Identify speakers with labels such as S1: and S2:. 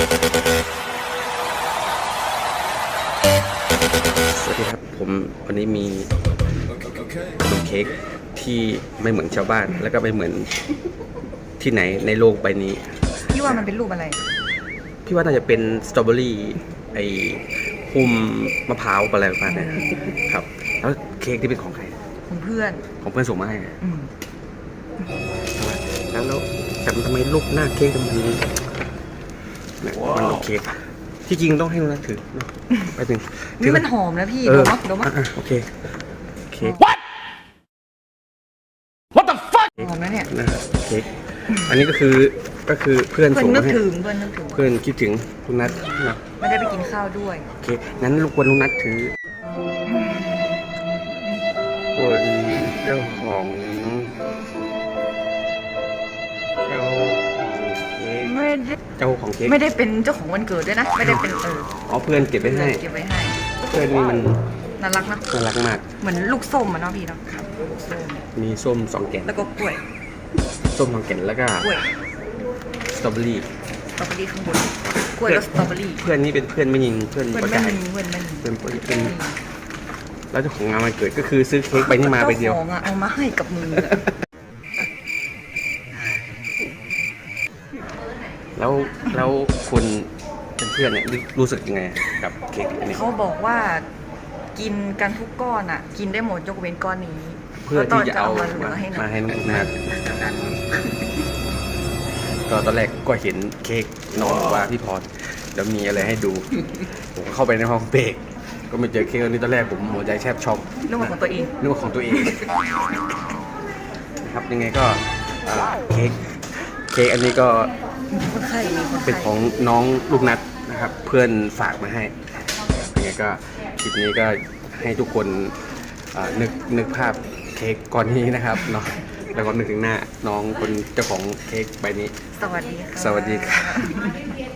S1: สวัสดีครับ ผมวันนี้มีขนมเค้กที่ไม่เหมือนชาวบ้าน แล้วก็ไม่เหมือนที่ไหนในโลกใบนี้
S2: พี่ว่ามันเป็นรูปอะไร
S1: พี่ว่าน่าจะเป็นสตรอเบอรี่ไอหุ้มมะพร้าวอะไรประมาณเนี้ยครับ แล้วเค้กที่เป็นของใคร
S2: ของเพื่อน
S1: ของเพื่อนส่งมาให้
S2: อืม
S1: แล้วแล้วแต่ทำไมรูปหน้าเค้กมัน เนี่ยมันโอเคปะที่จริงต้องให้นุนัทถือเนอะไปถึง
S2: นี่มันหอมนะพี่
S1: เอ
S2: ด
S1: อ
S2: มมั้ยดมมั้ย
S1: อะๆโอเคเค้ก
S2: หอมนะเนี่ย
S1: นะครับเค้กอันนี้ก็คือก็คือเพื่อน
S2: เพื่อน
S1: ส่ง
S2: นึ
S1: มากให้
S2: ถึงเพื่อนนึกถึง
S1: เพื่อนคิดถึงลุงนัทนะ
S2: ไม่ได้ไปกินข้าวด้วย
S1: โอเคงั้นรบกวนลุงนัทถือคนเจ้าของ
S2: ไม่ได้
S1: เจ้าของเค้ก
S2: ไม่ได้เป็นเจ้าของวันเกิดด้วยนะ ไม่ได้เป็นเออ
S1: อ๋อเพื่อนเก็บไว้ให้
S2: เก็บไว้ให้
S1: เพื่อนนี่มัน
S2: น่ารักนะ
S1: น่ารักมาก
S2: เหมือนลูกส้มอะเนาะพี่เนาะครับลูกส้ม
S1: มีส้มสองแก่น
S2: แล้วก็กล้วย
S1: ส้มสองแก่นแล้วก็
S2: กล้วย
S1: สตรอเบอรี่
S2: สตรอเบอรี่ข้างบนกล้วยแล้วสตรอเบอรี่
S1: เพื่อนนี่เป็นเพื่อนไม่ยิงเพื่อน
S2: เพื่อน
S1: ประ
S2: ไม่
S1: กาย
S2: มีเพื่อนไม่มี
S1: เป็นเป็นแล้วเจ้าของงานวันเกิดก็คือซื้อเค้กใบนี้มาใบเดียว
S2: จ้ของอะเอามาให้กับมืออะ
S1: แล้วแล้วคุณเป็นเพื่อนเนี่ยรู้รู้สึกยังไงกับเค้กอันนี้
S2: เขาบอกว่ากินกันทุกก้อนอะ กินได้หมดยกเว้นก้อนนี้
S1: เพื่อที่จะเอา
S2: แล้วตนมาเหลือให้หน่
S1: มา
S2: อย
S1: ให้น้องนาก็ตอนแรกก็เห็นเค้กน้องบอกว่าพี่พรเดี๋ยวมีอะไรให้ดู ผมก็เข้าไปในห้องเบรกก็ไม่เจอเค้กอันนี้ตอนแรกผมหัวใจแทบช็อก
S2: เรื่องของตัวเอง
S1: นึกว่าของตัวเองนะครับยังไงก็เอ่อเค้กเค้กอันนี้ก็
S2: มี คนไข้มีคน
S1: เป็น
S2: ไข้
S1: ของน้องลูกนัดนะครับ เพื่อนฝากมาให้ยังไงก็คลิปนี้ก็ให้ทุกคนเอ่อนึกนึกภาพเค้กก้อนนี้นะครับเนาะแล้วก็นึกถึงหน้าน้องคนเจ้าของเค้กใบนี้
S2: สวัสดีค่ะ
S1: สวัสดีครับ